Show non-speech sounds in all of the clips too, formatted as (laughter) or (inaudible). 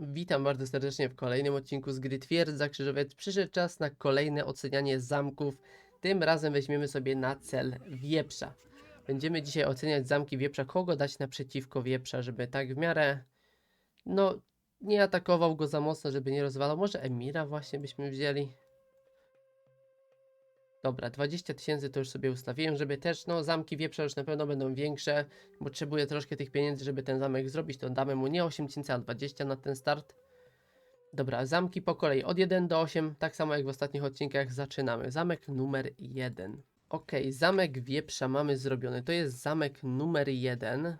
Witam bardzo serdecznie w kolejnym odcinku z gry Twierdza Krzyżowiec. Przyszedł czas na kolejne ocenianie zamków. Tym razem weźmiemy sobie na cel Wieprza. Będziemy dzisiaj oceniać zamki Wieprza, kogo dać naprzeciwko Wieprza, żeby tak w miarę, no, nie atakował go za mocno, żeby nie rozwalał. Może Emira właśnie byśmy wzięli. Dobra, 20 tysięcy to już sobie ustawiłem, żeby też, no, zamki Wieprza już na pewno będą większe. Potrzebuję troszkę tych pieniędzy, żeby ten zamek zrobić, to damy mu nie 8 tysięcy, a 20 na ten start. Dobra, zamki po kolei od 1 do 8, tak samo jak w ostatnich odcinkach zaczynamy. Zamek numer 1. Ok, zamek wieprza mamy zrobiony. To jest zamek numer 1.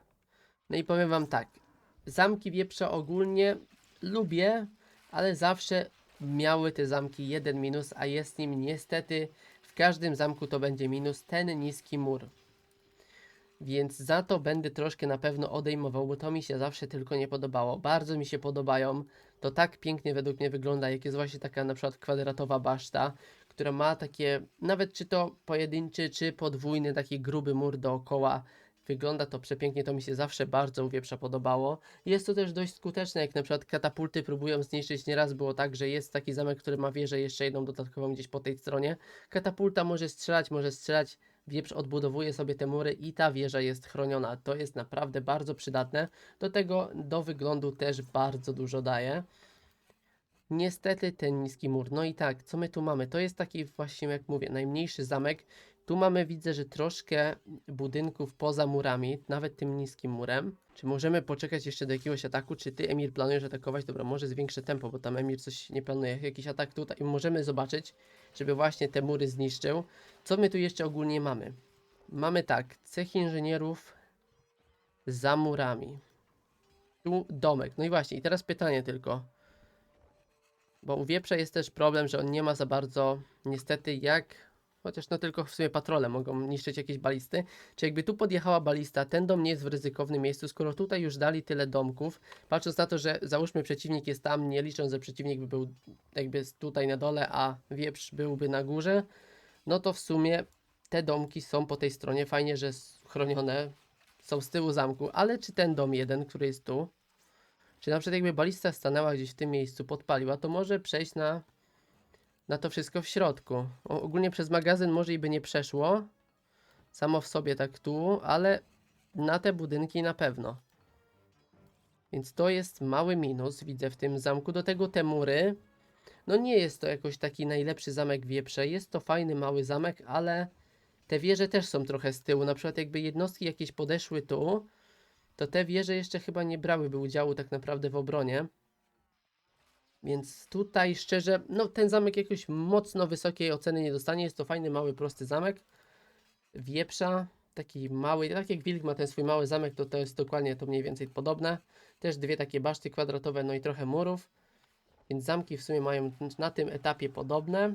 No i powiem wam tak. Zamki wieprza ogólnie lubię, ale zawsze miały te zamki jeden minus, a jest nim niestety każdym zamku to będzie minus ten niski mur. Więc za to będę troszkę na pewno odejmował, bo to mi się zawsze tylko nie podobało. Bardzo mi się podobają. To tak pięknie według mnie wygląda, jak jest właśnie taka na przykład kwadratowa baszta, która ma takie, nawet czy to pojedynczy, czy podwójny, taki gruby mur dookoła. Wygląda to przepięknie, to mi się zawsze bardzo u wieprza podobało. Jest to też dość skuteczne, jak na przykład katapulty próbują zniszczyć. Nieraz było tak, że jest taki zamek, który ma wieżę jeszcze jedną dodatkową gdzieś po tej stronie. Katapulta może strzelać, może strzelać wieprz odbudowuje sobie te mury i ta wieża jest chroniona. To jest naprawdę bardzo przydatne. Do tego do wyglądu też bardzo dużo daje. Niestety ten niski mur. No i tak, co my tu mamy? To jest taki właśnie, jak mówię, najmniejszy zamek. Tu mamy, widzę, że troszkę budynków poza murami, nawet tym niskim murem. Czy możemy poczekać jeszcze do jakiegoś ataku? Czy ty, Emir, planujesz atakować? Dobra, może zwiększę tempo, bo tam Emir coś nie planuje. Jakiś atak tutaj. Możemy zobaczyć, żeby właśnie te mury zniszczył. Co my tu jeszcze ogólnie mamy? Mamy tak, cech inżynierów za murami. Tu domek. No i właśnie, i teraz pytanie tylko. Bo u wieprza jest też problem, że on nie ma za bardzo, niestety, jak. Chociaż no tylko w sumie patrole mogą niszczyć jakieś balisty. Czy jakby tu podjechała balista, ten dom nie jest w ryzykownym miejscu, skoro tutaj już dali tyle domków, patrząc na to, że załóżmy przeciwnik jest tam, nie licząc, że przeciwnik by był jakby tutaj na dole, a wieprz byłby na górze, no to w sumie te domki są po tej stronie, fajnie, że chronione są z tyłu zamku, ale czy ten dom jeden, który jest tu, czy na przykład jakby balista stanęła gdzieś w tym miejscu, podpaliła, to może przejść na, na to wszystko w środku. O, ogólnie przez magazyn może i by nie przeszło, samo w sobie tak tu, ale na te budynki na pewno. Więc to jest mały minus, widzę w tym zamku. Do tego te mury. No nie jest to jakoś taki najlepszy zamek wieprze. Jest to fajny mały zamek, ale te wieże też są trochę z tyłu. Na przykład jakby jednostki jakieś podeszły tu, to te wieże jeszcze chyba nie brałyby udziału tak naprawdę w obronie. Więc tutaj szczerze, no ten zamek jakoś mocno wysokiej oceny nie dostanie. Jest to fajny, mały, prosty zamek. Wieprza, taki mały, tak jak Wilk ma ten swój mały zamek, to to jest dokładnie to mniej więcej podobne. Też dwie takie baszty kwadratowe, no i trochę murów. Więc zamki w sumie mają na tym etapie podobne.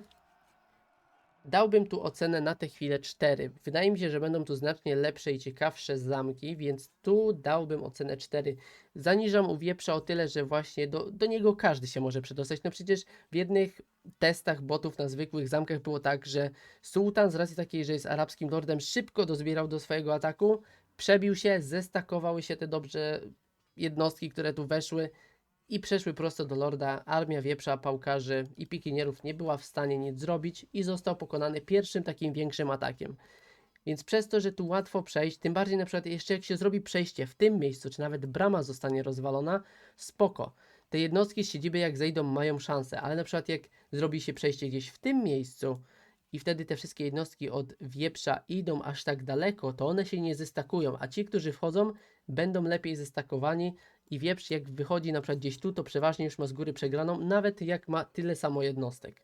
Dałbym tu ocenę na tę chwilę 4. Wydaje mi się, że będą tu znacznie lepsze i ciekawsze zamki, więc tu dałbym ocenę 4. Zaniżam u wieprza o tyle, że właśnie do, do niego każdy się może przedostać. No przecież w jednych testach botów na zwykłych zamkach było tak, że sułtan z racji takiej, że jest arabskim lordem, szybko dozbierał do swojego ataku, przebił się, zestakowały się te dobrze jednostki, które tu weszły i przeszły prosto do lorda. Armia wieprza, pałkarzy i pikinierów nie była w stanie nic zrobić i został pokonany pierwszym takim większym atakiem. Więc przez to, że tu łatwo przejść, tym bardziej na przykład jeszcze jak się zrobi przejście w tym miejscu, czy nawet brama zostanie rozwalona, spoko. Te jednostki z siedziby jak zejdą mają szansę, ale na przykład jak zrobi się przejście gdzieś w tym miejscu i wtedy te wszystkie jednostki od wieprza idą aż tak daleko, to one się nie zestakują, a ci, którzy wchodzą, będą lepiej zestakowani i wieprz jak wychodzi na przykład gdzieś tu, to przeważnie już ma z góry przegraną, nawet jak ma tyle samo jednostek.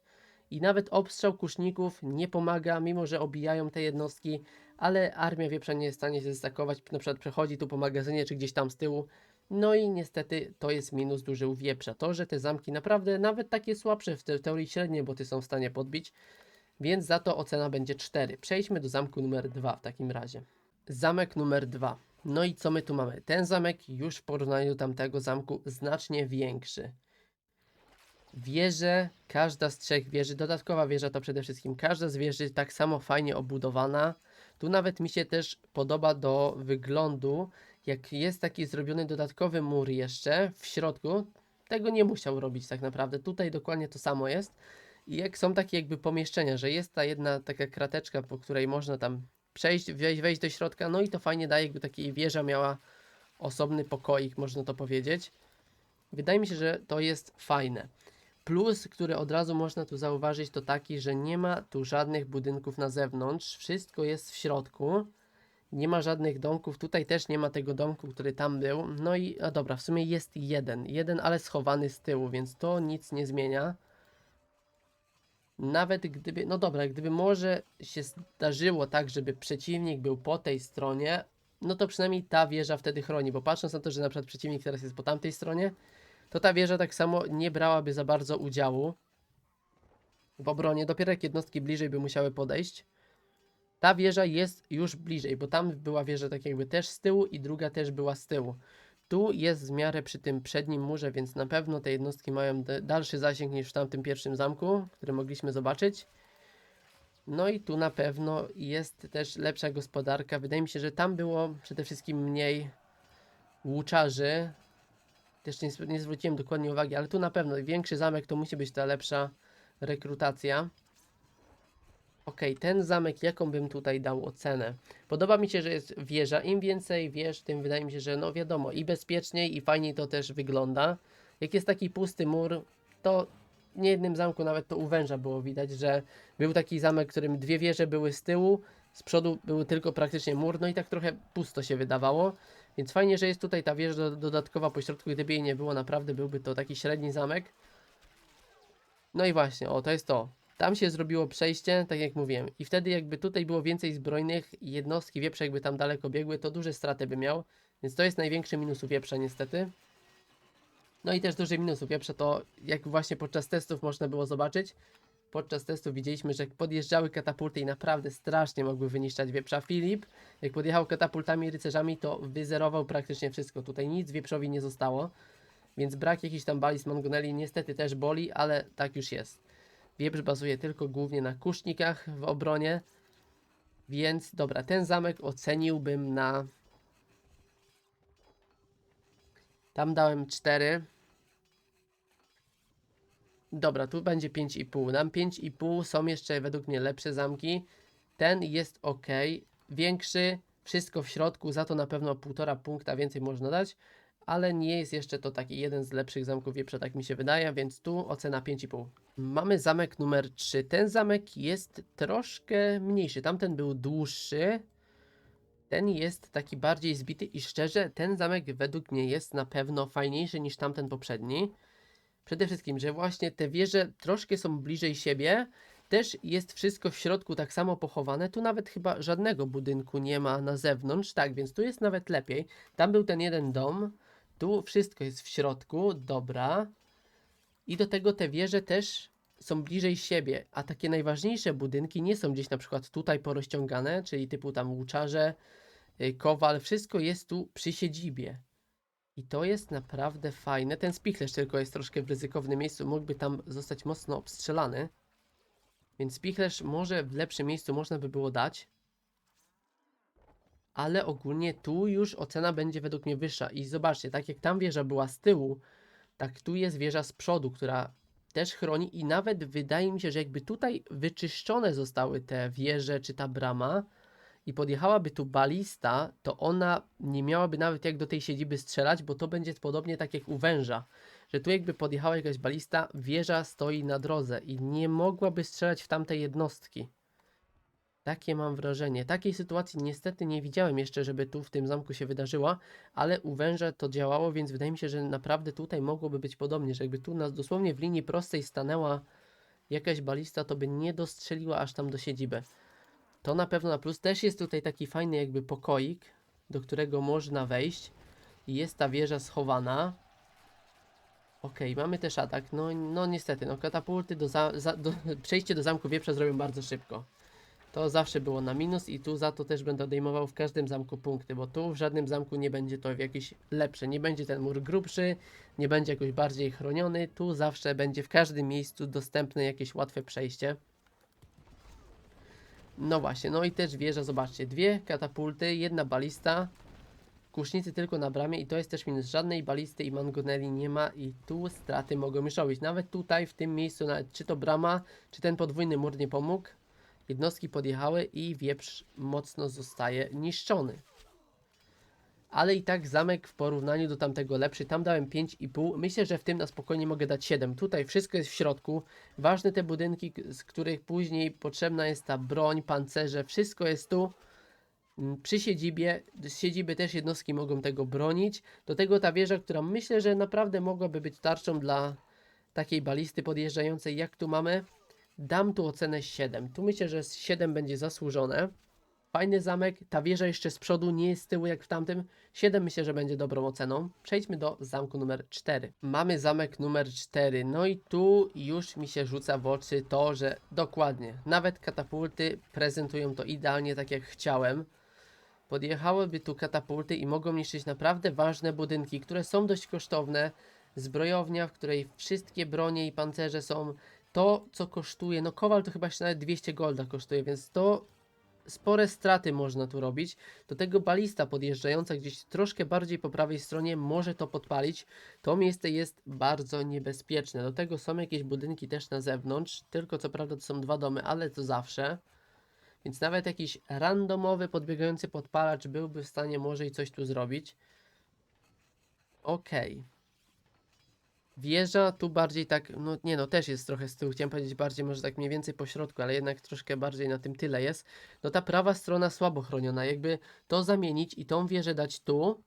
I nawet obstrzał kuszników nie pomaga, mimo że obijają te jednostki, ale armia wieprza nie jest w stanie się zestakować, na przykład przechodzi tu po magazynie, czy gdzieś tam z tyłu. No i niestety to jest minus duży u wieprza. To, że te zamki naprawdę nawet takie słabsze w te- teorii średnie boty są w stanie podbić, więc za to ocena będzie 4. Przejdźmy do zamku numer 2 w takim razie. Zamek numer 2. No i co my tu mamy? Ten zamek już w porównaniu do tamtego zamku znacznie większy. Wieże, każda z trzech wieży, dodatkowa wieża to przede wszystkim każda z wieży tak samo fajnie obudowana. Tu nawet mi się też podoba do wyglądu, jak jest taki zrobiony dodatkowy mur jeszcze w środku, tego nie musiał robić tak naprawdę. Tutaj dokładnie to samo jest. I jak są takie jakby pomieszczenia, że jest ta jedna taka krateczka, po której można tam przejść, wejść, wejść do środka, no i to fajnie daje, jakby takiej wieża miała osobny pokoik, można to powiedzieć. Wydaje mi się, że to jest fajne. Plus, który od razu można tu zauważyć, to taki, że nie ma tu żadnych budynków na zewnątrz, wszystko jest w środku. Nie ma żadnych domków, tutaj też nie ma tego domku, który tam był. No i, a dobra, w sumie jest jeden, jeden, ale schowany z tyłu, więc to nic nie zmienia. Nawet gdyby, no dobra, gdyby może się zdarzyło tak, żeby przeciwnik był po tej stronie, no to przynajmniej ta wieża wtedy chroni, bo patrząc na to, że na przykład przeciwnik teraz jest po tamtej stronie, to ta wieża tak samo nie brałaby za bardzo udziału w obronie. Dopiero jak jednostki bliżej by musiały podejść. Ta wieża jest już bliżej, bo tam była wieża tak jakby też z tyłu i druga też była z tyłu. Tu jest w miarę przy tym przednim murze, więc na pewno te jednostki mają dalszy zasięg niż w tamtym pierwszym zamku, który mogliśmy zobaczyć. No i tu na pewno jest też lepsza gospodarka. Wydaje mi się, że tam było przede wszystkim mniej łuczarzy. Też nie, nie zwróciłem dokładnie uwagi, ale tu na pewno większy zamek to musi być ta lepsza rekrutacja. Ok, ten zamek, jaką bym tutaj dał ocenę? Podoba mi się, że jest wieża. Im więcej wież, tym wydaje mi się, że no wiadomo, i bezpieczniej, i fajniej to też wygląda. Jak jest taki pusty mur, to w niejednym zamku nawet to u węża było widać, że był taki zamek, w którym dwie wieże były z tyłu, z przodu był tylko praktycznie mur, no i tak trochę pusto się wydawało. Więc fajnie, że jest tutaj ta wieża do, dodatkowa po środku, gdyby jej nie było, naprawdę byłby to taki średni zamek. No i właśnie, o to jest to. Tam się zrobiło przejście, tak jak mówiłem. I wtedy jakby tutaj było więcej zbrojnych jednostki wieprze jakby tam daleko biegły, to duże straty by miał. Więc to jest największy minus u wieprza niestety. No i też duży minus u wieprza to, jak właśnie podczas testów można było zobaczyć. Podczas testów widzieliśmy, że podjeżdżały katapulty i naprawdę strasznie mogły wyniszczać wieprza. Filip, jak podjechał katapultami i rycerzami, to wyzerował praktycznie wszystko. Tutaj nic wieprzowi nie zostało. Więc brak jakichś tam balist Mangonelli niestety też boli, ale tak już jest. Wieprz bazuje tylko głównie na kusznikach w obronie. Więc dobra, ten zamek oceniłbym na. Tam dałem 4. Dobra, tu będzie 5,5. Nam 5,5 są jeszcze według mnie lepsze zamki. Ten jest ok. Większy, wszystko w środku, za to na pewno 1,5 punkta więcej można dać. Ale nie jest jeszcze to taki jeden z lepszych zamków wieprza, tak mi się wydaje, więc tu ocena 5,5. Mamy zamek numer 3. Ten zamek jest troszkę mniejszy. Tamten był dłuższy. Ten jest taki bardziej zbity i szczerze, ten zamek według mnie jest na pewno fajniejszy niż tamten poprzedni. Przede wszystkim, że właśnie te wieże troszkę są bliżej siebie. Też jest wszystko w środku tak samo pochowane. Tu nawet chyba żadnego budynku nie ma na zewnątrz. Tak, więc tu jest nawet lepiej. Tam był ten jeden dom. Tu wszystko jest w środku. Dobra. I do tego te wieże też są bliżej siebie, a takie najważniejsze budynki nie są gdzieś na przykład tutaj porozciągane, czyli typu tam łuczarze, y, kowal, wszystko jest tu przy siedzibie. I to jest naprawdę fajne. Ten spichlerz tylko jest troszkę w ryzykownym miejscu, mógłby tam zostać mocno obstrzelany. Więc spichlerz może w lepszym miejscu można by było dać. Ale ogólnie tu już ocena będzie według mnie wyższa. I zobaczcie, tak jak tam wieża była z tyłu, tak tu jest wieża z przodu, która też chroni i nawet wydaje mi się, że jakby tutaj wyczyszczone zostały te wieże czy ta brama i podjechałaby tu balista, to ona nie miałaby nawet jak do tej siedziby strzelać, bo to będzie podobnie tak jak u węża, że tu jakby podjechała jakaś balista, wieża stoi na drodze i nie mogłaby strzelać w tamte jednostki. Takie mam wrażenie. Takiej sytuacji niestety nie widziałem jeszcze, żeby tu w tym zamku się wydarzyła, ale u węża to działało, więc wydaje mi się, że naprawdę tutaj mogłoby być podobnie, że jakby tu nas dosłownie w linii prostej stanęła jakaś balista, to by nie dostrzeliła aż tam do siedziby. To na pewno na plus. Też jest tutaj taki fajny jakby pokoik, do którego można wejść. Jest ta wieża schowana. Okej, mamy też atak. No, no niestety, no katapulty do, za, za, do (laughs) przejście do zamku wieprza zrobią bardzo szybko. To zawsze było na minus i tu za to też będę odejmował w każdym zamku punkty, bo tu w żadnym zamku nie będzie to jakieś lepsze. Nie będzie ten mur grubszy, nie będzie jakoś bardziej chroniony. Tu zawsze będzie w każdym miejscu dostępne jakieś łatwe przejście. No właśnie, no i też wieża, zobaczcie, dwie katapulty, jedna balista, kusznicy tylko na bramie i to jest też minus. Żadnej balisty i mangoneli nie ma i tu straty mogą już robić. Nawet tutaj, w tym miejscu, nawet czy to brama, czy ten podwójny mur nie pomógł. Jednostki podjechały i wieprz mocno zostaje niszczony. Ale i tak zamek w porównaniu do tamtego lepszy. Tam dałem 5,5. Myślę, że w tym na spokojnie mogę dać 7. Tutaj wszystko jest w środku. Ważne te budynki, z których później potrzebna jest ta broń, pancerze. Wszystko jest tu. Mm, Przy siedzibie, z siedziby też jednostki mogą tego bronić. Do tego ta wieża, która myślę, że naprawdę mogłaby być tarczą dla takiej balisty podjeżdżającej, jak tu mamy. Dam tu ocenę 7. Tu myślę, że 7 będzie zasłużone. Fajny zamek, ta wieża jeszcze z przodu, nie jest z tyłu jak w tamtym. 7 myślę, że będzie dobrą oceną. Przejdźmy do zamku numer 4. Mamy zamek numer 4. No i tu już mi się rzuca w oczy to, że dokładnie, nawet katapulty prezentują to idealnie tak jak chciałem. Podjechałyby tu katapulty i mogą niszczyć naprawdę ważne budynki, które są dość kosztowne. Zbrojownia, w której wszystkie bronie i pancerze są to, co kosztuje. No, kowal to chyba się nawet 200 golda kosztuje, więc to spore straty można tu robić. Do tego balista podjeżdżająca gdzieś troszkę bardziej po prawej stronie może to podpalić. To miejsce jest bardzo niebezpieczne. Do tego są jakieś budynki też na zewnątrz, tylko co prawda to są dwa domy, ale to zawsze. Więc nawet jakiś randomowy podbiegający podpalacz byłby w stanie może i coś tu zrobić. Okej. Wieża tu bardziej tak, no nie no, też jest trochę z tyłu, chciałem powiedzieć bardziej może tak mniej więcej po środku, ale jednak troszkę bardziej na tym tyle jest. No ta prawa strona słabo chroniona, jakby to zamienić i tą wieżę dać tu,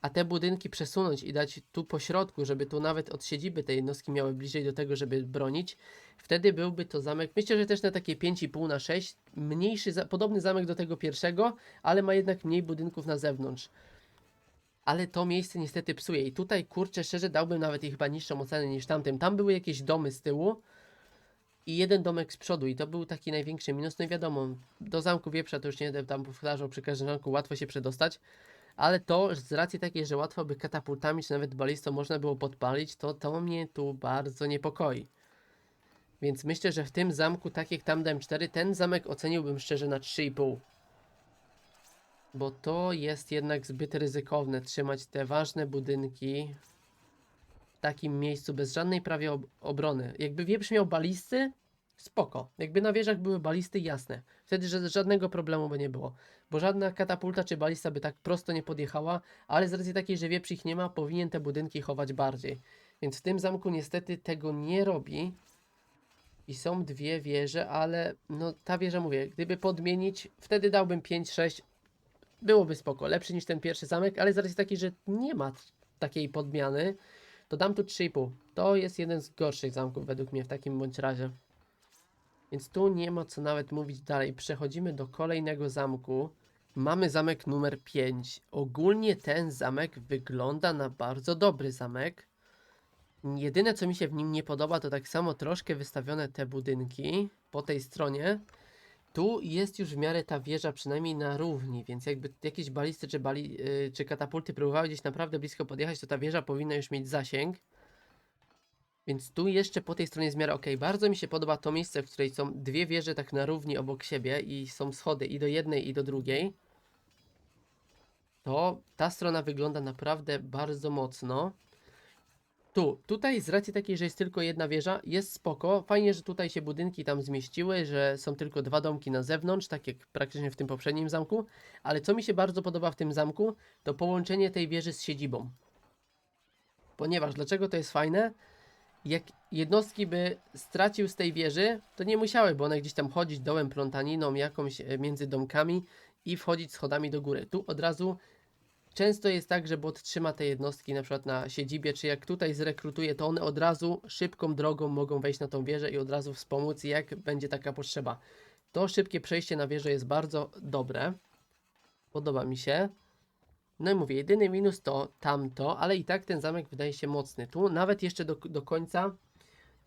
a te budynki przesunąć i dać tu po środku, żeby tu nawet od siedziby te jednostki miały bliżej do tego, żeby bronić, wtedy byłby to zamek, myślę, że też na takie 5,5 na 6, mniejszy, podobny zamek do tego pierwszego, ale ma jednak mniej budynków na zewnątrz ale to miejsce niestety psuje. I tutaj, kurczę, szczerze dałbym nawet jej chyba niższą ocenę niż tamtym. Tam były jakieś domy z tyłu i jeden domek z przodu i to był taki największy minus. No i wiadomo, do zamku wieprza to już nie będę tam powtarzał przy każdym zamku, łatwo się przedostać. Ale to z racji takiej, że łatwo by katapultami czy nawet balistą można było podpalić, to to mnie tu bardzo niepokoi. Więc myślę, że w tym zamku, tak jak tam dałem 4, ten zamek oceniłbym szczerze na 3,5. Bo to jest jednak zbyt ryzykowne trzymać te ważne budynki w takim miejscu bez żadnej prawie ob obrony. Jakby wieprz miał balisty, spoko. Jakby na wieżach były balisty, jasne. Wtedy że żadnego problemu by nie było. Bo żadna katapulta czy balista by tak prosto nie podjechała, ale z racji takiej, że wieprz ich nie ma, powinien te budynki chować bardziej. Więc w tym zamku niestety tego nie robi. I są dwie wieże, ale no ta wieża mówię, gdyby podmienić, wtedy dałbym 5-6, byłoby spoko, lepszy niż ten pierwszy zamek, ale z racji takiej, że nie ma takiej podmiany, to dam tu 3,5. To jest jeden z gorszych zamków według mnie w takim bądź razie. Więc tu nie ma co nawet mówić dalej. Przechodzimy do kolejnego zamku. Mamy zamek numer 5. Ogólnie ten zamek wygląda na bardzo dobry zamek. Jedyne co mi się w nim nie podoba to tak samo troszkę wystawione te budynki po tej stronie. Tu jest już w miarę ta wieża przynajmniej na równi, więc jakby jakieś balisty czy, bali, yy, czy katapulty próbowały gdzieś naprawdę blisko podjechać, to ta wieża powinna już mieć zasięg. Więc tu jeszcze po tej stronie jest miarę ok. Bardzo mi się podoba to miejsce, w której są dwie wieże tak na równi obok siebie i są schody i do jednej i do drugiej. To ta strona wygląda naprawdę bardzo mocno. Tu, tutaj z racji takiej, że jest tylko jedna wieża, jest spoko. Fajnie, że tutaj się budynki tam zmieściły, że są tylko dwa domki na zewnątrz, tak jak praktycznie w tym poprzednim zamku. Ale co mi się bardzo podoba w tym zamku, to połączenie tej wieży z siedzibą. Ponieważ, dlaczego to jest fajne? Jak jednostki by stracił z tej wieży, to nie musiały, bo one gdzieś tam chodzić dołem plątaniną jakąś e, między domkami i wchodzić schodami do góry. Tu od razu Często jest tak, że bot trzyma te jednostki na przykład na siedzibie, czy jak tutaj zrekrutuje, to one od razu szybką drogą mogą wejść na tą wieżę i od razu wspomóc, jak będzie taka potrzeba. To szybkie przejście na wieżę jest bardzo dobre. Podoba mi się. No i mówię, jedyny minus to tamto, ale i tak ten zamek wydaje się mocny. Tu nawet jeszcze do, do końca,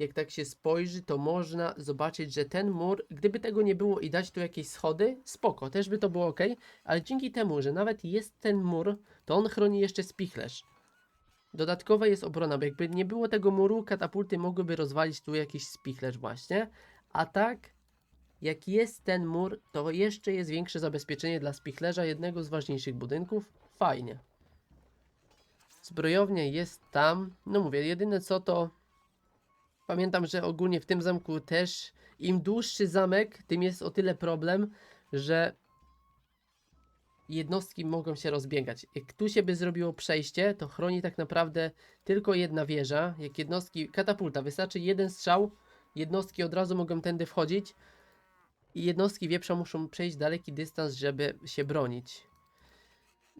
jak tak się spojrzy, to można zobaczyć, że ten mur, gdyby tego nie było i dać tu jakieś schody, spoko, też by to było ok, ale dzięki temu, że nawet jest ten mur, to on chroni jeszcze spichlerz. Dodatkowa jest obrona, bo jakby nie było tego muru, katapulty mogłyby rozwalić tu jakiś spichlerz właśnie, a tak, jak jest ten mur, to jeszcze jest większe zabezpieczenie dla spichlerza, jednego z ważniejszych budynków. fajnie. Zbrojownia jest tam. No mówię, jedyne co to. Pamiętam, że ogólnie w tym zamku też im dłuższy zamek, tym jest o tyle problem, że jednostki mogą się rozbiegać. Jak tu się by zrobiło przejście, to chroni tak naprawdę tylko jedna wieża. Jak jednostki, katapulta, wystarczy jeden strzał, jednostki od razu mogą tędy wchodzić i jednostki wieprza muszą przejść daleki dystans, żeby się bronić.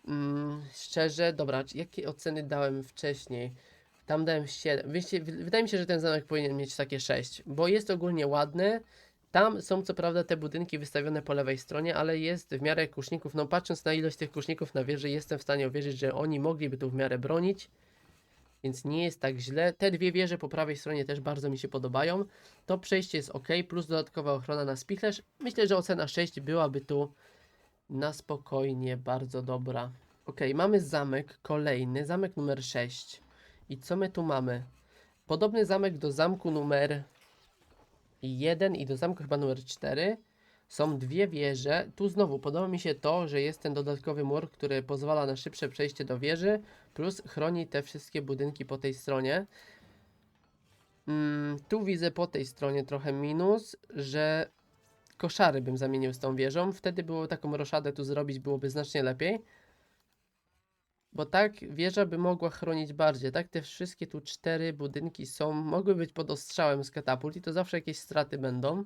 Mm, szczerze, dobra, jakie oceny dałem wcześniej? Tam dałem 7. Wiecie, wy- wydaje mi się, że ten zamek powinien mieć takie 6, bo jest ogólnie ładny. Tam są co prawda te budynki wystawione po lewej stronie, ale jest w miarę kuszników. No patrząc na ilość tych kuszników na wieży, jestem w stanie uwierzyć, że oni mogliby tu w miarę bronić. Więc nie jest tak źle. Te dwie wieże po prawej stronie też bardzo mi się podobają. To przejście jest ok, plus dodatkowa ochrona na spichlerz. Myślę, że ocena 6 byłaby tu na spokojnie bardzo dobra. Ok, mamy zamek kolejny, zamek numer 6. I co my tu mamy? Podobny zamek do zamku numer 1 i do zamku chyba numer 4. Są dwie wieże. Tu znowu podoba mi się to, że jest ten dodatkowy mur, który pozwala na szybsze przejście do wieży, plus chroni te wszystkie budynki po tej stronie. Mm, tu widzę po tej stronie trochę minus, że koszary bym zamienił z tą wieżą. Wtedy było taką roszadę tu zrobić, byłoby znacznie lepiej. Bo tak wieża by mogła chronić bardziej. Tak te wszystkie tu cztery budynki są, mogły być pod ostrzałem z katapult i to zawsze jakieś straty będą.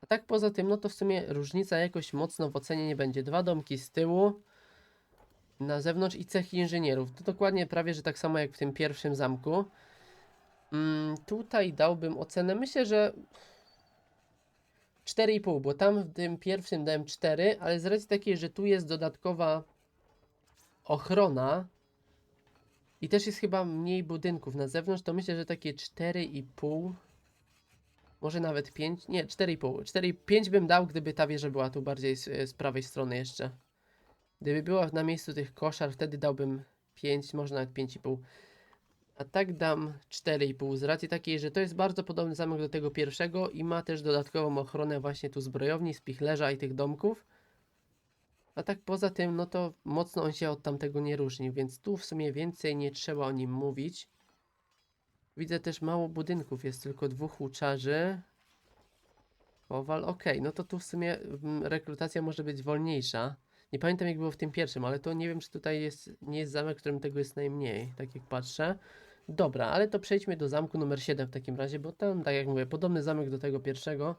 A tak poza tym, no to w sumie różnica jakoś mocno w ocenie nie będzie. Dwa domki z tyłu, na zewnątrz i cechy inżynierów. To dokładnie prawie, że tak samo jak w tym pierwszym zamku. Mm, tutaj dałbym ocenę, myślę, że 4,5, bo tam w tym pierwszym dałem 4, ale z racji takiej, że tu jest dodatkowa ochrona i też jest chyba mniej budynków na zewnątrz, to myślę, że takie 4,5 może nawet 5, nie 4,5, 4, 5 bym dał, gdyby ta wieża była tu bardziej z, z prawej strony jeszcze. Gdyby była na miejscu tych koszar, wtedy dałbym 5, może nawet 5,5. A tak dam 4,5 z racji takiej, że to jest bardzo podobny zamek do tego pierwszego i ma też dodatkową ochronę właśnie tu zbrojowni, spichlerza i tych domków. A tak poza tym, no to mocno on się od tamtego nie różni, więc tu w sumie więcej nie trzeba o nim mówić. Widzę też mało budynków, jest tylko dwóch łuczarzy. Kowal, okej, no to tu w sumie mm, rekrutacja może być wolniejsza. Nie pamiętam jak było w tym pierwszym, ale to nie wiem czy tutaj jest, nie jest zamek, w którym tego jest najmniej, tak jak patrzę. Dobra, ale to przejdźmy do zamku numer 7 w takim razie, bo tam, tak jak mówię, podobny zamek do tego pierwszego.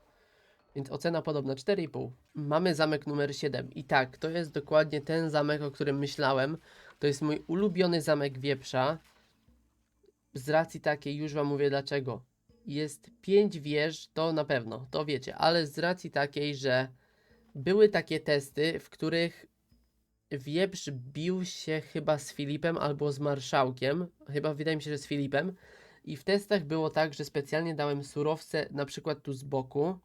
Więc ocena podobna 4,5. Mamy zamek numer 7 i tak, to jest dokładnie ten zamek, o którym myślałem. To jest mój ulubiony zamek wieprza. Z racji takiej, już wam mówię dlaczego. Jest 5 wież, to na pewno, to wiecie, ale z racji takiej, że były takie testy, w których wieprz bił się chyba z Filipem albo z marszałkiem. Chyba wydaje mi się, że z Filipem. I w testach było tak, że specjalnie dałem surowce na przykład tu z boku.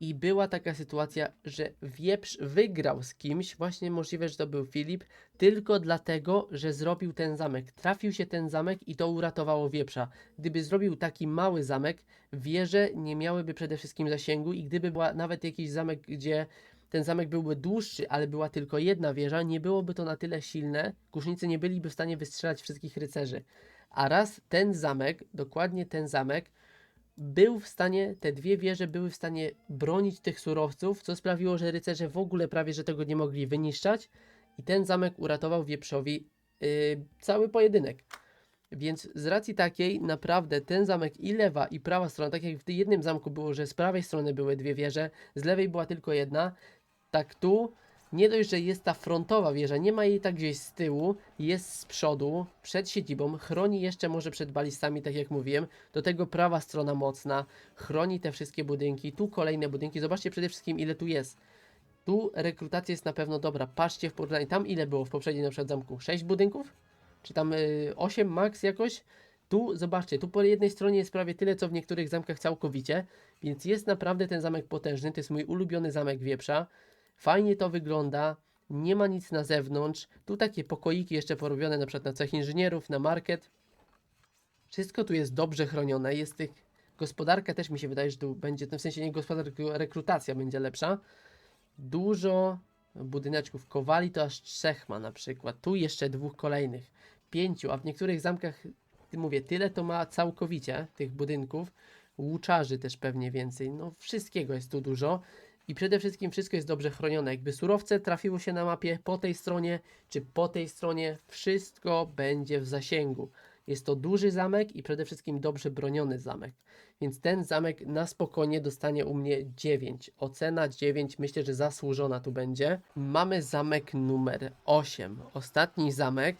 I była taka sytuacja, że wieprz wygrał z kimś, właśnie możliwe, że to był Filip, tylko dlatego, że zrobił ten zamek. Trafił się ten zamek i to uratowało wieprza. Gdyby zrobił taki mały zamek, wieże nie miałyby przede wszystkim zasięgu i gdyby była nawet jakiś zamek, gdzie ten zamek byłby dłuższy, ale była tylko jedna wieża, nie byłoby to na tyle silne, kusznicy nie byliby w stanie wystrzelać wszystkich rycerzy. A raz ten zamek, dokładnie ten zamek, był w stanie, te dwie wieże były w stanie bronić tych surowców, co sprawiło, że rycerze w ogóle prawie że tego nie mogli wyniszczać i ten zamek uratował wieprzowi yy, cały pojedynek. Więc z racji takiej naprawdę ten zamek i lewa i prawa strona, tak jak w tym jednym zamku było, że z prawej strony były dwie wieże, z lewej była tylko jedna, tak tu nie dość, że jest ta frontowa wieża, nie ma jej tak gdzieś z tyłu, jest z przodu, przed siedzibą, chroni jeszcze może przed balistami, tak jak mówiłem, do tego prawa strona mocna, chroni te wszystkie budynki, tu kolejne budynki, zobaczcie przede wszystkim ile tu jest. Tu rekrutacja jest na pewno dobra, patrzcie w porównaniu, tam ile było w poprzednim na przykład zamku, 6 budynków? Czy tam y, 8 max jakoś? Tu, zobaczcie, tu po jednej stronie jest prawie tyle, co w niektórych zamkach całkowicie, więc jest naprawdę ten zamek potężny, to jest mój ulubiony zamek wieprza. Fajnie to wygląda, nie ma nic na zewnątrz. Tu takie pokoiki jeszcze porobione na przykład na cech inżynierów, na market. Wszystko tu jest dobrze chronione, jest tych... Gospodarka też mi się wydaje, że tu będzie, no w sensie nie gospodarka, rekrutacja będzie lepsza. Dużo budyneczków. Kowali to aż trzech ma na przykład. Tu jeszcze dwóch kolejnych. Pięciu, a w niektórych zamkach, mówię, tyle to ma całkowicie tych budynków. Łuczarzy też pewnie więcej. No wszystkiego jest tu dużo. I przede wszystkim wszystko jest dobrze chronione. Jakby surowce trafiło się na mapie po tej stronie, czy po tej stronie, wszystko będzie w zasięgu. Jest to duży zamek i przede wszystkim dobrze broniony zamek. Więc ten zamek na spokojnie dostanie u mnie 9. Ocena 9 myślę, że zasłużona tu będzie. Mamy zamek numer 8. Ostatni zamek.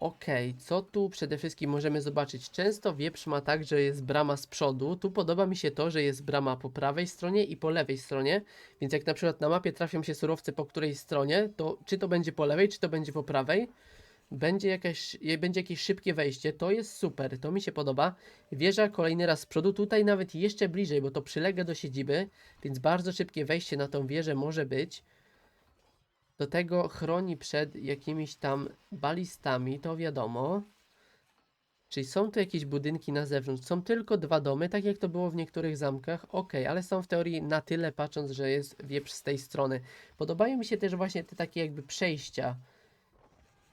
Okej, co tu przede wszystkim możemy zobaczyć? Często wieprz ma tak, że jest brama z przodu. Tu podoba mi się to, że jest brama po prawej stronie i po lewej stronie. Więc jak na przykład na mapie trafią się surowce po której stronie, to czy to będzie po lewej, czy to będzie po prawej, będzie, jakaś, będzie jakieś szybkie wejście. To jest super, to mi się podoba. Wieża kolejny raz z przodu, tutaj nawet jeszcze bliżej, bo to przylega do siedziby, więc bardzo szybkie wejście na tą wieżę może być. Do tego chroni przed jakimiś tam balistami, to wiadomo. Czyli są tu jakieś budynki na zewnątrz. Są tylko dwa domy, tak jak to było w niektórych zamkach. Ok, ale są w teorii na tyle, patrząc, że jest wieprz z tej strony. Podobają mi się też właśnie te takie jakby przejścia.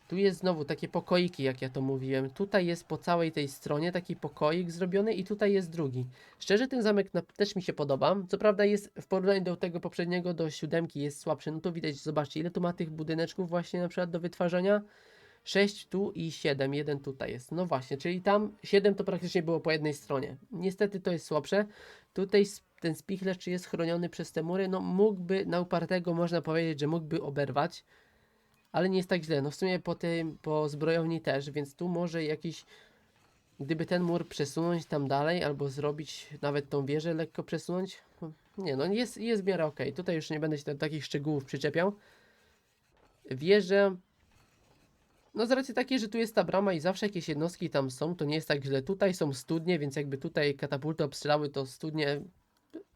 Tu jest znowu takie pokoiki, jak ja to mówiłem. Tutaj jest po całej tej stronie taki pokoik zrobiony i tutaj jest drugi. Szczerze ten zamek też mi się podoba. Co prawda jest w porównaniu do tego poprzedniego, do siódemki jest słabszy. No to widać, zobaczcie ile tu ma tych budyneczków właśnie na przykład do wytwarzania. 6 tu i 7, jeden tutaj jest. No właśnie, czyli tam 7 to praktycznie było po jednej stronie. Niestety to jest słabsze. Tutaj ten spichlerz, czy jest chroniony przez te mury, no mógłby, na upartego można powiedzieć, że mógłby oberwać. Ale nie jest tak źle. No w sumie po tym, po zbrojowni też, więc tu może jakiś, gdyby ten mur przesunąć tam dalej, albo zrobić nawet tą wieżę lekko przesunąć. Nie no, jest, jest w miarę ok. Tutaj już nie będę się do takich szczegółów przyczepiał. Wieżę no z racji takiej, że tu jest ta brama i zawsze jakieś jednostki tam są, to nie jest tak źle. Tutaj są studnie, więc jakby tutaj katapulty obstrzały, to studnie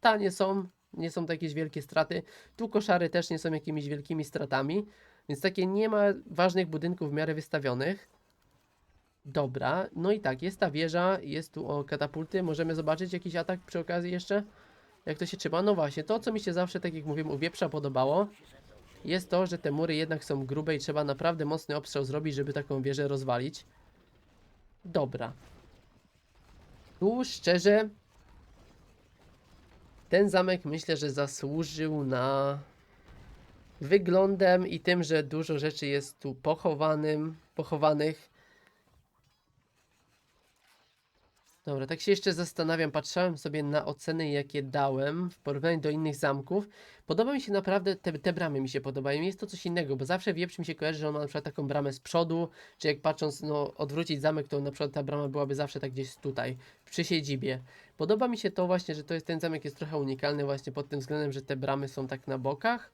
tanie są, nie są to jakieś wielkie straty. Tu koszary też nie są jakimiś wielkimi stratami, więc takie nie ma ważnych budynków w miarę wystawionych. Dobra, no i tak, jest ta wieża, jest tu o katapulty, możemy zobaczyć jakiś atak przy okazji jeszcze? Jak to się trzyma? No właśnie, to co mi się zawsze, tak jak mówiłem, u wieprza podobało, jest to, że te mury jednak są grube i trzeba naprawdę mocny obstrzał zrobić, żeby taką wieżę rozwalić. Dobra. Tu szczerze, ten zamek myślę, że zasłużył na wyglądem i tym, że dużo rzeczy jest tu pochowanym, pochowanych. Dobra, tak się jeszcze zastanawiam, patrzałem sobie na oceny, jakie dałem w porównaniu do innych zamków. Podoba mi się naprawdę, te, te bramy mi się podobają. Jest to coś innego, bo zawsze wieprz mi się kojarzy, że on ma na przykład taką bramę z przodu, czy jak patrząc, no odwrócić zamek, to na przykład ta brama byłaby zawsze tak gdzieś tutaj, przy siedzibie. Podoba mi się to właśnie, że to jest, ten zamek jest trochę unikalny właśnie pod tym względem, że te bramy są tak na bokach.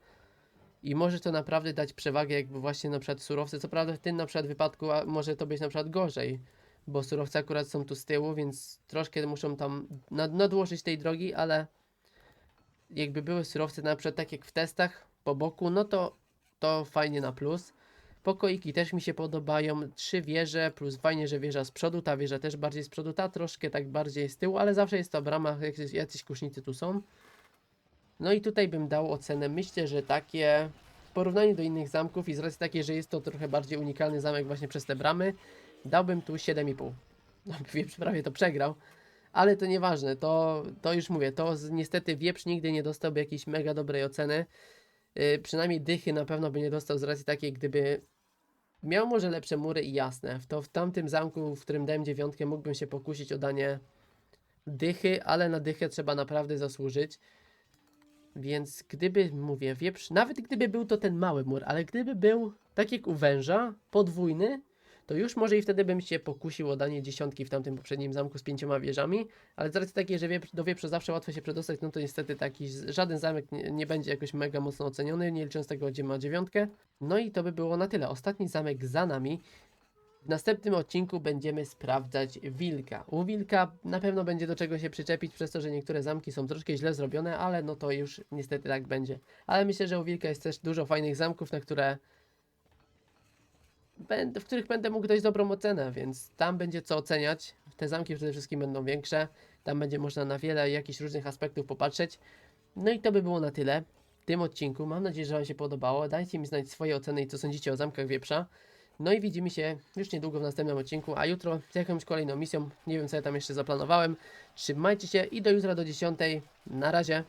I może to naprawdę dać przewagę jakby właśnie na przykład surowce. Co prawda w tym na przykład wypadku może to być na przykład gorzej, bo surowce akurat są tu z tyłu, więc troszkę muszą tam nad, nadłożyć tej drogi, ale jakby były surowce na przykład tak jak w testach po boku, no to to fajnie na plus. Pokoiki też mi się podobają, trzy wieże, plus fajnie, że wieża z przodu, ta wieża też bardziej z przodu, ta troszkę tak bardziej z tyłu, ale zawsze jest to brama, jacyś, jacyś kusznicy tu są. No i tutaj bym dał ocenę, myślę, że takie w porównaniu do innych zamków i z racji takiej, że jest to trochę bardziej unikalny zamek właśnie przez te bramy, dałbym tu 7,5. (laughs) No, wieprz prawie to przegrał, ale to nieważne, to, to już mówię, to niestety wieprz nigdy nie dostałby jakiejś mega dobrej oceny. Yy, przynajmniej dychy na pewno by nie dostał z racji takiej, gdyby miał może lepsze mury i jasne. To w tamtym zamku, w którym dałem dziewiątkę, mógłbym się pokusić o danie dychy, ale na dychę trzeba naprawdę zasłużyć. Więc gdyby, mówię, wieprz, nawet gdyby był to ten mały mur, ale gdyby był tak jak u węża, podwójny, to już może i wtedy bym się pokusił o danie dziesiątki w tamtym poprzednim zamku z pięcioma wieżami, ale z racji takiej, że wieprz, do wieprza zawsze łatwo się przedostać, no to niestety taki żaden zamek nie, nie będzie jakoś mega mocno oceniony, nie licząc tego, gdzie ma dziewiątkę. No i to by było na tyle. Ostatni zamek za nami. W następnym odcinku będziemy sprawdzać wilka. U wilka na pewno będzie do czego się przyczepić, przez to, że niektóre zamki są troszkę źle zrobione, ale no to już niestety tak będzie. Ale myślę, że u wilka jest też dużo fajnych zamków, na które w których będę mógł dać dobrą ocenę, więc tam będzie co oceniać. Te zamki przede wszystkim będą większe. Tam będzie można na wiele jakichś różnych aspektów popatrzeć. No i to by było na tyle. tym odcinku. Mam nadzieję, że Wam się podobało. Dajcie mi znać swoje oceny i co sądzicie o zamkach wieprza. No i widzimy się już niedługo w następnym odcinku, a jutro z jakąś kolejną misją. Nie wiem, co ja tam jeszcze zaplanowałem. Trzymajcie się i do jutra do 10. Na razie.